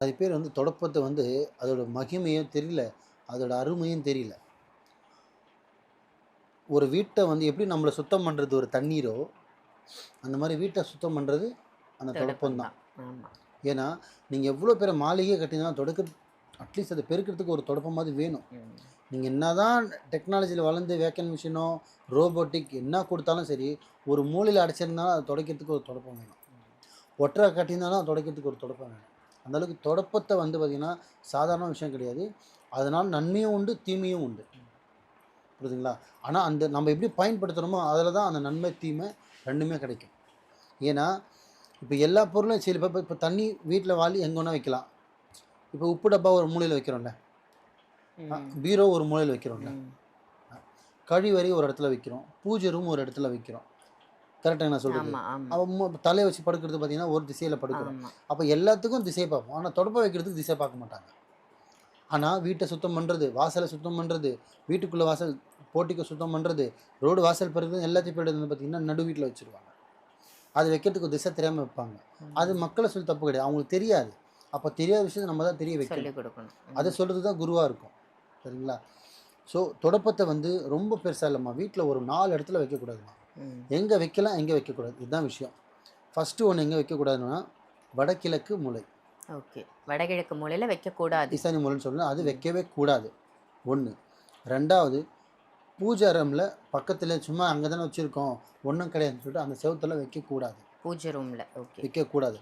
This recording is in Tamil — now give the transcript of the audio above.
அது பேர் வந்து தொடப்பத்த வந்து அதோட மகிமையும் தெரியல. அதோட அருமையும் தெரியல. ஒரு வீட்ட வந்து எப்படி நம்மள சுத்தம் பண்றது ஒரு தண்ணீரோ, அந்த மாரி வீட்ட சுத்தம் பண்றது அந்த தொடப்பம் தான். தான். ஏன்னா, நீங்க எவ்வளோ பெரிய மாளிகையே கட்டினாலும் தொடக்க அட்லீஸ்ட் அத பெருக்கிறதுக்கு ஒரு தொடப்பமாவது வேணும். ம். நீங்க என்னதான் டெக்னாலஜில வளர்ந்து வேக்கன் மிஷினோ, ரோபோட்டிக் என்ன குடுத்தாலும் சரி, ஒரு மூலையில அடைச்சிருந்தாலும் அத துடைக்கிறதுக்கு ஒரு தொடப்பம் வேணும். ஒட்டற கட்டியிருந்தாலும் அத துடைக்கிறதுக்கு ஒரு தொடப்பம் வேணும். அந்த அளவுக்கு தொடப்பத்த வந்து பார்த்தீங்கன்னா, சாதாரண விஷயம் கிடையாது. அதனால நன்மையும் உண்டு, தீமையும் உண்டு. புரியுதுங்களா? ஆனா, அந்த நம்ம எப்படி பயன்படுத்துறோமோ, அதில தான் அந்த நன்மை, தீமை 2மே கிடைக்கும். ஏன்னா, இப்ப எல்லா பொருளும் சரி இப்ப இப்ப தண்ணி வீட்ல வாளி எங்க வேணா வைக்கலாம். இப்ப உப்பு டப்பா ஒரு மூலையில வைக்கிறோம்ல. பீரோ ஒரு மூலையில வைக்கிறோம்ல. கழிவறை ஒரு இடத்துல வைக்கிறோம். பூஜை ரூம் ஒரு இடத்துல வைக்கிறோம். கரெக்ட்டா நான் சொல்றது? ஆமா, ஆமா. அவ மு தலைய வச்சு படுக்கிறது பார்த்தீங்கன்னா, ஒரு திசையில படுக்கிறோம். அப்ப எல்லாத்துக்கும் திசை பார்ப்போம். ஆனா, தொடப்பம் வைக்கிறதுக்கு திசை பார்க்க மாட்டாங்க. ஆனா, வீட்ட சுத்தம் பண்றது, வாசல சுத்தம் பண்றது, வீட்டுக்குள்ள வாசல் போர்டிகோ சுத்தம் பண்றது, ரோடு வாசல் பெருக்குறது எல்லாத்தையும் போய் வந்து பார்த்தீங்கன்னா, நடு வீட்ல வச்சுருவாங்க. அது வைக்கிறதுக்கு திசை தெரியாம வைப்பாங்க. அது. மக்கள சொல்லி தப்பு கிடையாது. அவங்களுக்கு தெரியாது. அப்ப தெரியாத விஷயத்த நம்ம தான் தெரிய வைக்கணும். அத ம். சொல்றது தான் குருவா இருக்கும். சரிங்களா? ஸோ, தொடப்பத்த வந்து ரொம்ப பெருசா இல்லம்மா. வீட்ல ஒரு 4 இடத்துல வைக்கக்கூடாதும்மா. எங்க வைக்கலாம், எங்க வைக்கக்கூடாது. இதுதான் விஷயம். ஃபர்ஸ்ட்டு ஒண்ணு எங்க வைக்கக்கூடாதுன்னா, வடகிழக்கு மூலை. ஓகே. வடகிழக்கு மூலையில வைக்கக்கூடாது. ஈசானி மூலைன்னு சொல்லலாம். அது. வைக்கவே கூடாது. 1. 2வது பூஜை அறைம்ல பக்கத்துல சும்மா அங்க தானே வச்சிருக்கோம். ஒண்ணும் கிடையாதுன்னு சொல்லிட்டு அந்த செவுத்துல வைக்கக்கூடாது. பூஜை ரூம்ல. ஓகே. வைக்கக்கூடாது.